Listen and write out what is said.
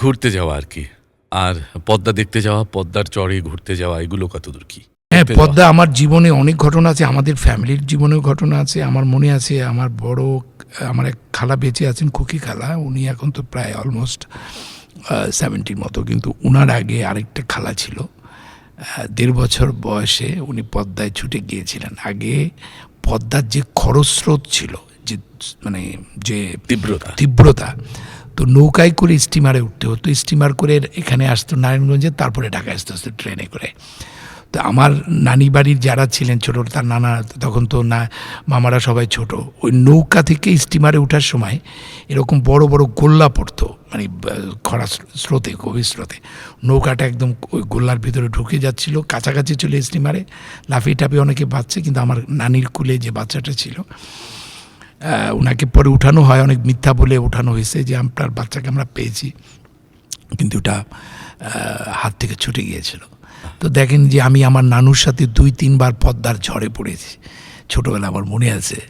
ঘুরতে যাওয়া আর কি। আর পদ্মা দেখতে যাওয়া পদ্মার চরে ঘুরতে যাওয়া এগুলো কত দূর কি? হ্যাঁ পদ্মা আমার জীবনে অনেক ঘটনা আছে আমাদের ফ্যামিলির জীবনেও ঘটনা আছে আমার মনে আছে আমার বড় আমার এক খালা বেঁচে আছেন খুকি খালা উনি এখন তো প্রায় অলমোস্ট সেভেন্টির মতো কিন্তু উনার আগে আরেকটা খালা ছিল। দেড় বছর বয়সে উনি পদ্মায় ছুটে গিয়েছিলেন। আগে পদ্মার যে খরস্রোত ছিল যে মানে যে তীব্রতা। তীব্রতা তো নৌকায় করে স্টিমারে উঠতে হতো। স্টিমার করে এখানে আসতো নারায়ণগঞ্জে, তারপরে ঢাকা আসতে আসতো ট্রেনে করে। তো আমার নানি বাড়ির যারা ছিলেন ছোট, তার নানা তখন তো না, মামারা সবাই ছোট, ওই নৌকা থেকে স্টিমারে ওঠার সময় এরকম বড় বড় গোল্লা পড়তো মানে খরা স্রো- স্রোতে, গভীর স্রোতে। নৌকাটা একদম ওই গোল্লার ভিতরে ঢুকে যাচ্ছিল, কাছাকাছি চলে স্টিমারে। লাফিয়ে টাপিয়ে অনেকে বাঁচছে, কিন্তু আমার নানির কুলে যে বাচ্চাটা ছিল ওনাকে পরে উঠানো হয়, অনেক মিথ্যা বলে উঠানো হয়েছে যে আপনার বাচ্চাকে আমরা পেয়েছি। কিন্তু ওটা হাত থেকে ছুটে গিয়েছিল। তো দেখেন যে আমি আমার নানুর সাথে দুই তিনবার পদ্মার ঝড়ে পড়েছি। ছোটোবেলা আমার মনে আছে